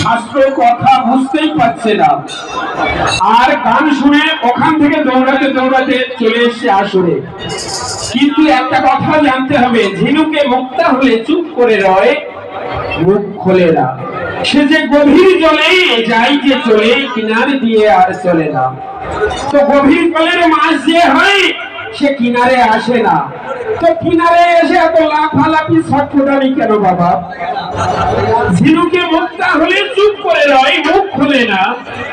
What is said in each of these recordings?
শাস্ত্র কথা বুঝতেই পারছে না। আর গান শুনে ওখান থেকে দৌড়াতে দৌড়াতে চলে এসছে আসরে। কিন্তু একটা কথা জানতে হবে, ঝিনুকে মুক্তা হলে চুপ করে রয়, মুখ খোলে না। সে যে গভীর জলে যাই যে চলে, কিনারে দিয়ে আর চলে না। তো গভীর জলের মাছ যে হয় সে কিনারে আসে না। তো কিনারে এসে এত লাফালাফি ছটফটানি কেন বাবা? ঝিনুকে মুক্তা হলে চুপ করে রয়, মুখ খুলে না।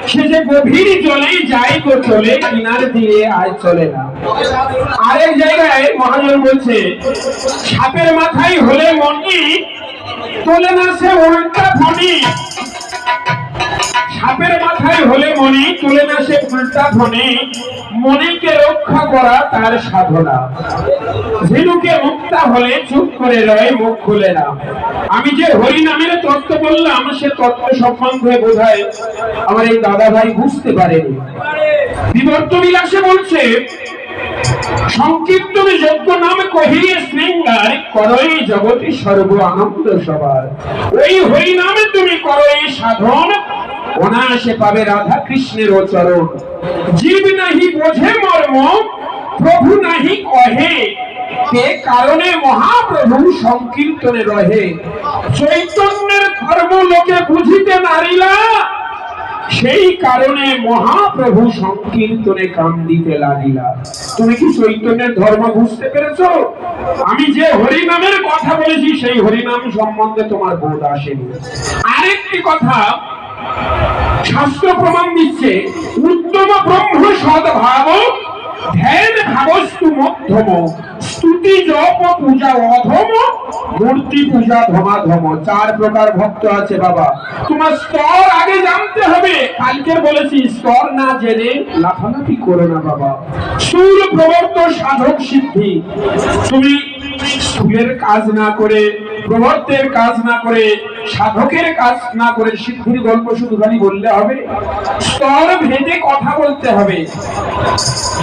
সে যে গভীর জলে যাই গো চলে, কিনার দিয়ে আর চলে না। আরেক জায়গায় মহাজন বলছে, সাপের মাথায় হলে মনি, তোলে না সে উল্টা ফনি সাপের মাথায় হলে মনি তুলে না সে উল্টা ধনে মনিকে রক্ষা করা তার সাধনা। ঝিনুকে মুক্তা হলে চুপ করে রয় মুখ খুলে না। আমি যে হরি নামের তত্ত্ব বললাম, সে তত্ত্ব সম্বন্ধে বোঝায় আমার এই দাদা ভাই বুঝতে পারেনি। বিবর্ত বিলাসে বলছে সংকীর্তনে যজ্ঞ নামে কহিয়ে শৃঙ্গার, করই জগতি সর্ব আনন্দ সবার। ওই হরি নামে তুমি করো এই সাধন। অনায়াসে পাবে রাধা কৃষ্ণের চরণ। জীব নাহি বোঝে মর্ম, প্রভু নাহি কহে। কে কারণে মহাপ্রভু সংকীর্তনে রহে? চৈতন্যের ধর্ম লোকে বুঝিতে নারিলা সেই কারণে মহাপ্রভু সংকীর্তনে কান্দিতে লাগিলা। তুমি কি চৈতন্যের ধর্ম বুঝতে পেরেছ? আমি যে হরিনামের কথা বলেছি, সেই হরিনাম সম্বন্ধে তোমার বোধ আসেনি। আরেকটি কথা শাস্ত্র প্রমাণ দিচ্ছে, উত্তম ব্রহ্ম সদ্ভাব ধ্যান ভাবস্তু মধ্যম। স্তুতি জপ পূজা অধম। মূর্তি পূজা ধমাধম। চার প্রকার ভক্ত আছে বাবা। তোমার স্তর আগে জানতে হবে। কালকে বলেছি স্তর না জেনে লাফালাফি করো না বাবা। সুর প্রবর্ত সাধক সিদ্ধি। তুমি সুরের কাজ না করে প্রবর্তের কাজ না করে, সাধকের কাজ না করে সিদ্ধির গল্প শুধু খালি বললে হবে। স্তর ভেদে কথা বলতে হবে।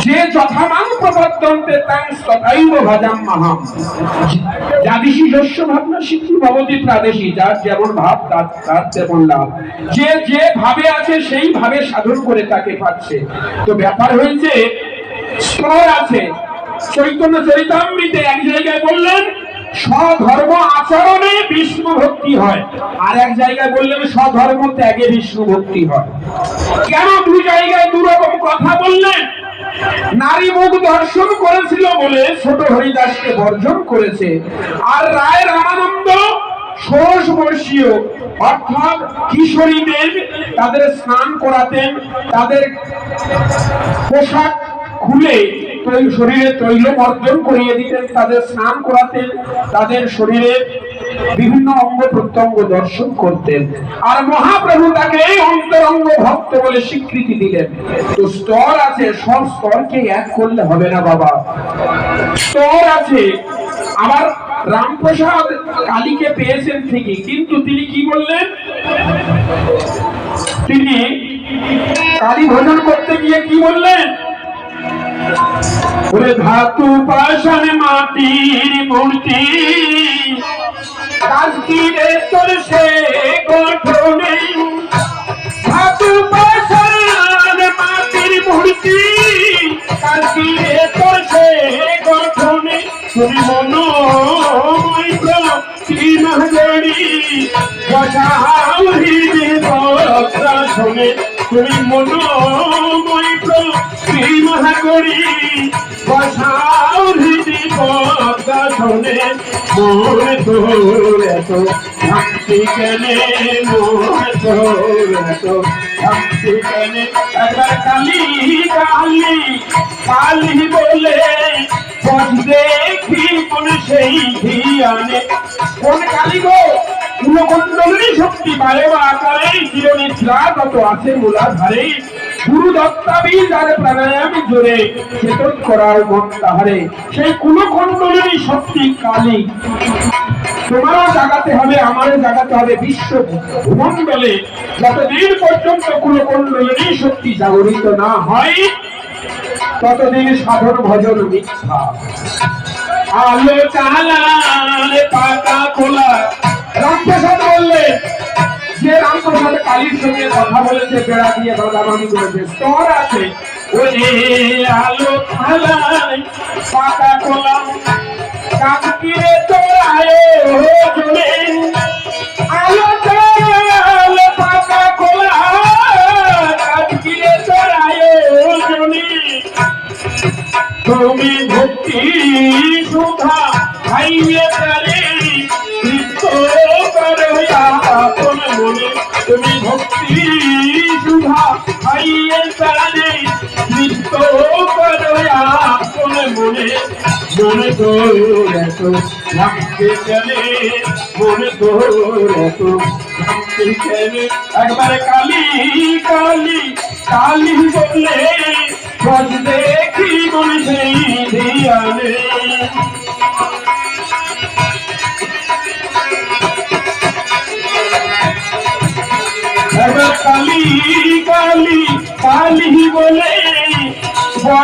যে যথামান প্রবর্তন্তে তাং তথাইব ভাজাম মাহাম। যাদিশি শস্য ভাবনা সিদ্ধি ভবতি প্রাদেশী, যার যেমন ভাব, তার তার তেমন লাভ। যে যে ভাবে আছে, সেই ভাবে সাধন করে তাকে পাচ্ছে। তো ব্যাপার হয়েছে, স্তর আছে। চৈতন্য চরিতামৃতে এক জায়গায় বললেন স্বধর্ম আচরণে বিষ্ণু ভক্তি হয়। আর এক জায়গায় বললেন, স্বধর্ম ত্যাগে বিষ্ণু ভক্তি হয়। কেন দু জায়গায় দু রকম কথা বললেন? নারী মুখ দর্শন করেছিল বলে ছোট হরিদাসকে বর্জন করেছে। আর রায় রামানন্দ ষোড়শ বর্ষীয় অর্থাৎ কিশোরীদের তাদের স্নান করাতেন, তাদের পোশাক খুলে শরীরে তৈল অর্জন করিয়ে দিতেন, তাদের স্নান করাতেন, তাদের শরীরে বিভিন্ন অঙ্গ প্রত্যঙ্গ দর্শন করতেন। আর মহাপ্রভু তাকে এই অন্তরঙ্গ ভক্ত বলে স্বীকৃতি দিলেন। তো স্তর আছে, সব স্তরকে এক করলে হবে না বাবা। স্তর আছে। আবার রামপ্রসাদ কালীকে পেয়েছেন ঠিকই, কিন্তু তিনি কি বললেন? তিনি কালী ভোজন করতে গিয়ে কি বললেন? ওরে ধাতু পাষাণ মাটির মূর্তি। তোর সে গঠনে ধাতু পাষাণ মাটির মূর্তি। তোর সে গঠনে তুমি শ্রী মহাজনী বসাও হৃদয় মহাগরী বসাও হৃদয় শোনে মোর তোর এত ভক্তি কেনে, মোর তোর এত ভক্তি কেনে। কালি বলে দেখি কোন সেই ধিয়ানে। কোন কালী গো? কুলকুণ্ডলী শক্তি বারে বা আকারে কত আছে মূলাধারে গুরু দত্তাবি যার জোরে চেতন করার মন তাহারে। সেই কালী। তোমারও জাগাতে হবে জাগাতে হবে বিশ্ব যতদিন পর্যন্ত জাগরিত না হয়, ততদিন সাধন ভজন মিথ্যা। আলো চালালে পাতা খোলা। রামপ্রসাদ বললে সাথে কালীর সঙ্গে কথা বলেছে, বেড়া দিয়ে বাদাবাদি করেছে। স্তর আছে। ওরে আলো থালায় পাকা কলা কাকিরে তোরায় খাইয়ে তারে করো আপন মনে মনে তোর এত ভাবতে চলে মনে তোর এত ভাবতে চলে একবারে কালি কালি কালি বললে খোঁজ দেখি মনে সেই ধিয়ানে?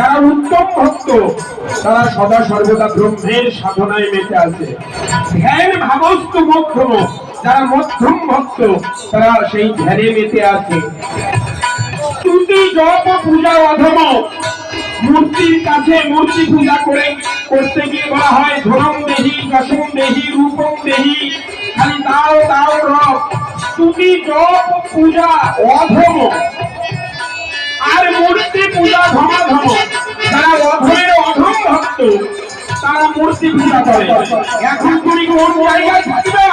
যারা উত্তম ভক্ত, তারা সদা সর্বদা ব্রহ্মের সাধনায় মেতে আছে। ধ্যান ভাবস্তু মধ্যম, যারা মধ্যম ভক্ত, তারা সেই ধ্যানে মেতে আছে। স্তুতি জপ পূজা অধম, মূর্তির কাছে মূর্তি পূজা করে, করতে গিয়ে বলা হয়, ধরম দেহি দশম দেহি, রূপম দেহি, খালি তাও তাও রব স্তুতি জপ পূজা অধম আর মূর্তি পূজা ধমাধম যারা অধমের অধম ভক্ত, তারা মূর্তি পূজা করে। এখন তুমি কোন জায়গায় থাকবে?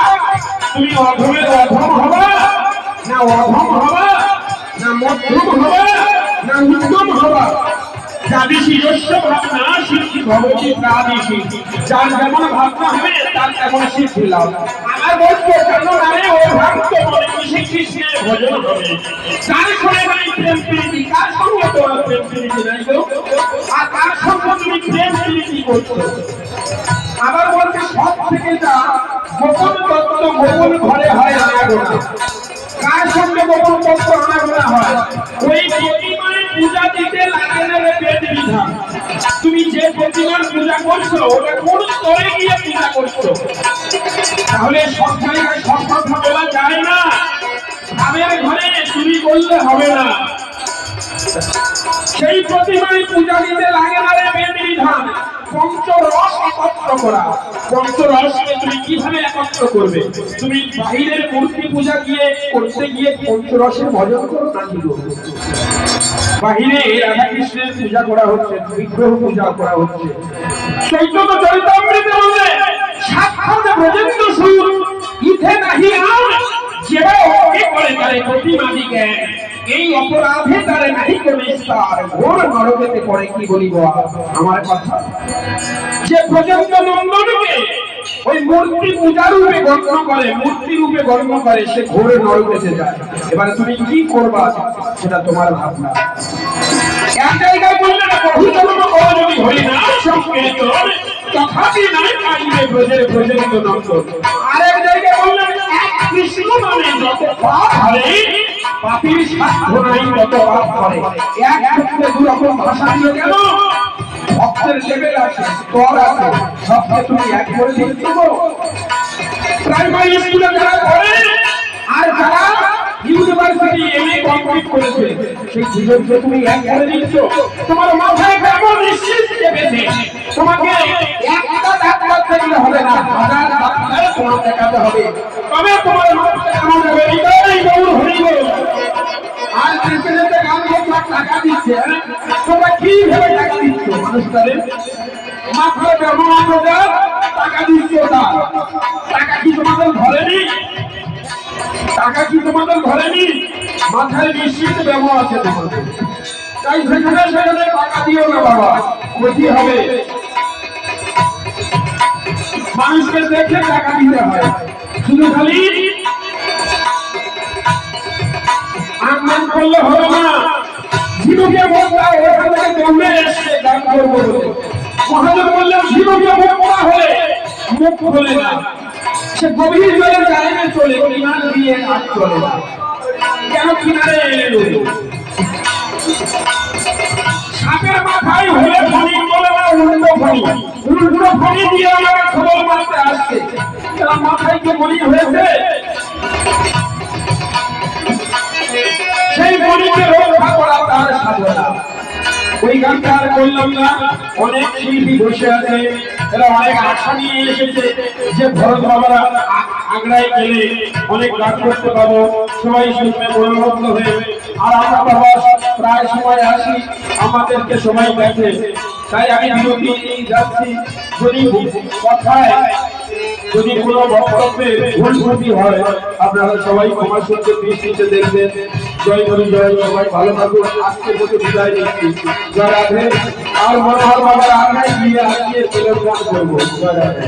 তুমি অধমের অধম হবা, না অধম হবা, না মধ্যম হবা, না উত্তম হবা। যাবি শিরস্য ভাবনা সিদ্ধি ভগবতী প্রাদেশী যার যেমন ভাবনা হবে, তার তেমন সিদ্ধি লাভ আমার বলব কেন নারে ও ভক্ত মনে খুশি কৃষ্ণের ভজন হবে? প্রীতি? কার সঙ্গে তুমি প্রেম প্রীতি করছ? আবার বলছে, সব থেকে যা গোপন তত্ত্ব গোপন ঘরে হয় আনাগোনা কার সঙ্গে গোপন তত্ত্ব আনাগোনা হয়? ওই প্রতিমায় পূজা দিতে লাগে করছ ওটা কোন স্তরে গিয়ে পূজা করছ তাহলে সব জায়গায় সব কথা বলা যায় না? ভাবের ঘরে তুমি বললে হবে না। সেই প্রতিমায় পূজা দিতে লাগে না রে বেদিনী বিধান পঞ্চরস একত্র করা পঞ্চরসকে তুমি কীভাবে তুমি বাহিরের মূর্তি পূজা গিয়ে করতে গিয়ে পঞ্চরসের ভজন? বাহিরে রাধা পূজা করা হচ্ছে বিগ্রহ পূজা করা হচ্ছে চৈতন্য চরিতামৃতে বললে সাক্ষাৎ ব্রজেন্দ্র সুর ইথে নাহি আর করে এই অপরাধে তারে নাহি স্তর ঘোর নরকেতে পড়ে, কি বলিব আমার কথা। যে ব্রজেন্দ্র নন্দনকে ওই মূর্তি পূজা রূপে গণ্য করে, মূর্তি রূপে গণ্য করে, সে ঘোরে নরকেতে যায়। এবারে তুমি কি করবা সেটা তোমার ভাবনা। এক জায়গায় বললে না করো আরেক জায়গায় বললেন কৃষ্ণ নামে যত পাপ হরে পাপির পাপ করে। এক ক্ষেত্রে দু রকম ভাষা ছিল কেন? ভক্তের লেভেল আছে, স্তর আছে, সবকে তুমি এক করে দিচ্ছ প্রাইমারি স্কুলে যারা পড়ে আর যারা ইউনিভার্সিটি এমএ কমপ্লিট করেছে, সেই দুজনকে তুমি এক করে দিচ্ছ। তোমার মাথায় কেমন নিশ্চিত তোমাকে একটা ডাক্তার দেখলে হবে না, হাজার তোমার দেখাতে হবে। তবে তোমার মাথায় কেমন টাকা দিচ্ছে হ্যাঁ? তোমরা কি টাকা দিচ্ছ মানুষটারে? মাথায় নিশ্চিত ব্যবহার তাই সেখানে টাকা দিও না বাবা, ক্ষতি হবে। মানুষকে দেখে টাকা দিতে হয়। শুধু খালি আনন্দ করলে হবে না। দৌড়ে এসে গান করব বলে। বললেন মুখ করা হলে মুখ খোলে না সে গভীর জলে জানে চলে কিনার দিয়ে হাত চলে কেন কিনারে এলো সাপের মাথায় হলে ফণি বলে না, উল্টো ফণি উল্টো দিয়ে খবর মারতে আসছে। মাথায় কি মনি হয়েছে? ওই আর করলাম না। অনেক শিল্পী বসে আছে। এরা অনেক আশা নিয়ে এসেছে যে ভরত বাবারা আগ্রায় গেলে অনেক গান করতে পাবো। সবাই শুনবে মনোমগ্ন হয়ে। আর আমরা বাবা প্রায় সময় আসি, আমাদেরকে সবাই দেখে। তাই আমি বিরতি যাচ্ছি। যদি কথায়, যদি কোনো বক্তব্যে ভুল হয়, আপনারা সবাই ক্ষমা সূত্রে দৃষ্টিতে দেখবেন। জয় করি, জয় সবাই ভালো থাকুন আজকের মতো বিদায় নিচ্ছি। জয় আর মনোহর বাবার আগে গিয়ে আজকে করব। জয় রাধে।